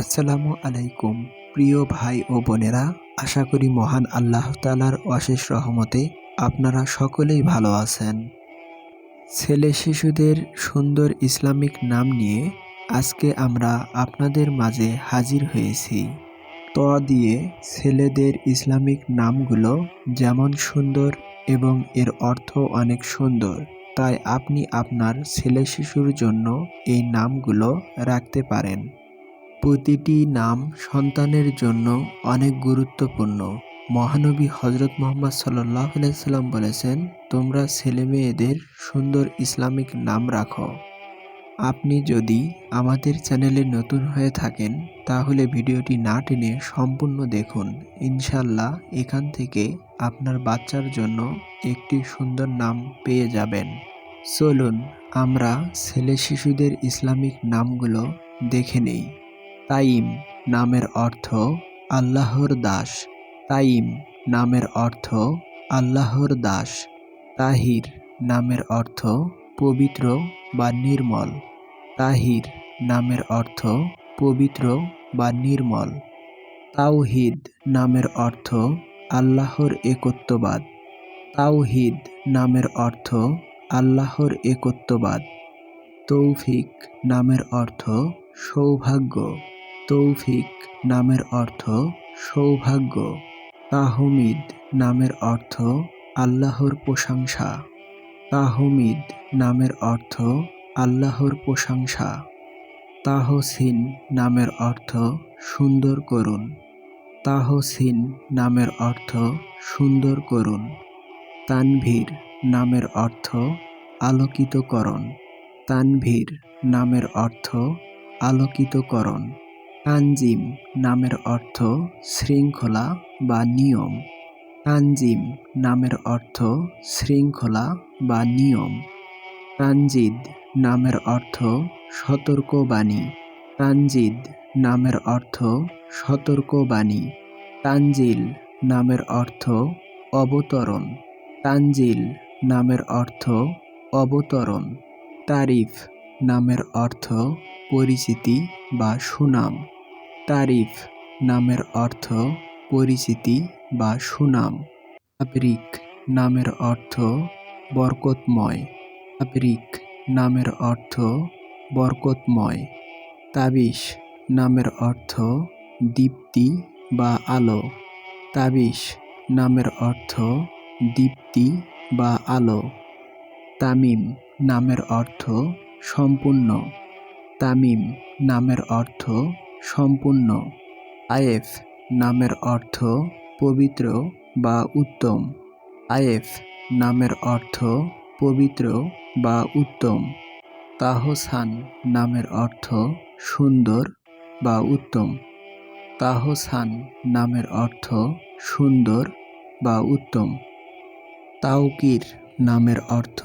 আসসালামু আলাইকুম, প্রিয় ভাই ও বোনেরা। আশা করি মহান আল্লাহ তালার অশেষ রহমতে আপনারা সকলেই ভালো আছেন। ছেলে শিশুদের সুন্দর ইসলামিক নাম নিয়ে আজকে আমরা আপনাদের মাঝে হাজির হয়েছি। ত দিয়ে ছেলেদের ইসলামিক নামগুলো যেমন সুন্দর এবং এর অর্থ অনেক সুন্দর, তাই আপনি আপনার ছেলে শিশুর জন্য এই নামগুলো রাখতে পারেন। প্রতিটি নাম সন্তানের জন্য অনেক গুরুত্বপূর্ণ। মহানবী হজরত মোহাম্মদ সাল্লাম বলেছেন, তোমরা ছেলে মেয়েদের সুন্দর ইসলামিক নাম রাখো। আপনি যদি আমাদের চ্যানেলে নতুন হয়ে থাকেন, তাহলে ভিডিওটি না টেনে সম্পূর্ণ দেখুন। ইনশাল্লাহ এখান থেকে আপনার বাচ্চার জন্য একটি সুন্দর নাম পেয়ে যাবেন। চলুন, আমরা ছেলে শিশুদের ইসলামিক নামগুলো দেখে নেই। তাইম নামের অর্থ আল্লাহর দাস। তাইম নামের অর্থ আল্লাহর দাস। তাহির নামের অর্থ পবিত্র বা নির্মল। তাহির নামের অর্থ পবিত্র বা নির্মল। তাওহিদ নামের অর্থ আল্লাহর একত্ববাদ। তাওহিদ নামের অর্থ আল্লাহর একত্ববাদ। তৌফিক নামের অর্থ সৌভাগ্য। তৌফিক নামের অর্থ সৌভাগ্য। তাহমিদ নামের অর্থ আল্লাহর প্রশংসা। তাহমিদ নামের অর্থ আল্লাহর প্রশংসা। তাহসিন নামের অর্থ সুন্দর করুন। তাহসিন নামের অর্থ সুন্দর করুন। তানভীর নামের অর্থ আলোকিতকরণ। তানভীর নামের অর্থ আলোকিতকরণ। তানজিম নামের অর্থ শৃঙ্খলা বা নিয়ম। তানজিম নামের অর্থ শৃঙ্খলা বা নিয়ম। তানজিদ নামের অর্থ সতর্কবাণী। তানজিদ নামের অর্থ সতর্কবাণী। তানজিল নামের অর্থ অবতরণ। তানজিল নামের অর্থ অবতরণ। তারিফ নামের অর্থ পরিচিতি বা সুনাম। তারিফ নামের অর্থ পরিচিতি বা সুনাম। আবরিক নামের অর্থ বরকতময়। আবরিক নামের অর্থ বরকতময়। তাবিশ নামের অর্থ দীপ্তি বা আলো। তাবিশ নামের অর্থ দীপ্তি বা আলো। তামিম নামের অর্থ সম্পূর্ণ। তামিম নামের অর্থ সম্পূর্ণ। আয়েফ নামের অর্থ পবিত্র বা উত্তম। আয়েফ নামের অর্থ পবিত্র বা উত্তম। তাহসান নামের অর্থ সুন্দর বা উত্তম। তাহসান নামের অর্থ সুন্দর বা উত্তম। তাওকির নামের অর্থ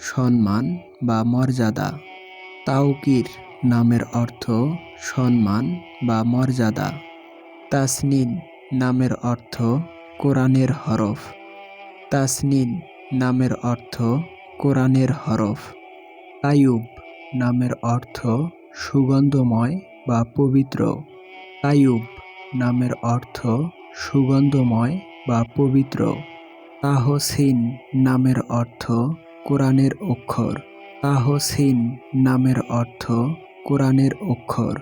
সম্মান বা মর্যাদা। তাওকির নামের অর্থ সম্মান বা মর্যাদা। তাসনিন নামের অর্থ কোরআনের হরফ। তাসনিন নামের অর্থ কোরআনের হরফ। তায়ুব নামের অর্থ সুগন্ধময় বা পবিত্র। আয়ুব নামের অর্থ সুগন্ধময় বা পবিত্র। তাহসিন নামের অর্থ কোরআনের অক্ষর। তাহসিন নামের অর্থ কোরআনের অক্ষর।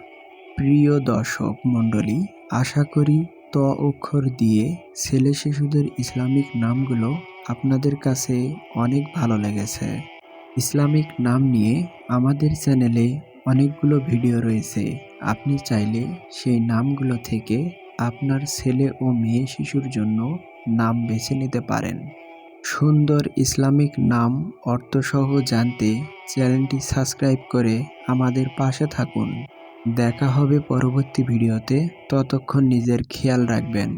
প্রিয় দর্শক মণ্ডলী, আশা করি ত অক্ষর দিয়ে ছেলে শিশুদের ইসলামিক নামগুলো আপনাদের কাছে অনেক ভালো লেগেছে। ইসলামিক নাম নিয়ে আমাদের চ্যানেলে অনেকগুলো ভিডিও রয়েছে। আপনি চাইলে সেই নামগুলো থেকে আপনার ছেলে ও মেয়ে শিশুর জন্য নাম বেছে নিতে পারেন। সুন্দর ইসলামিক নাম অর্থসহ জানতে চ্যানেলটি সাবস্ক্রাইব করে আমাদের পাশে থাকুন। দেখা হবে পরবর্তী ভিডিওতে। ততক্ষণ নিজের খেয়াল রাখবেন।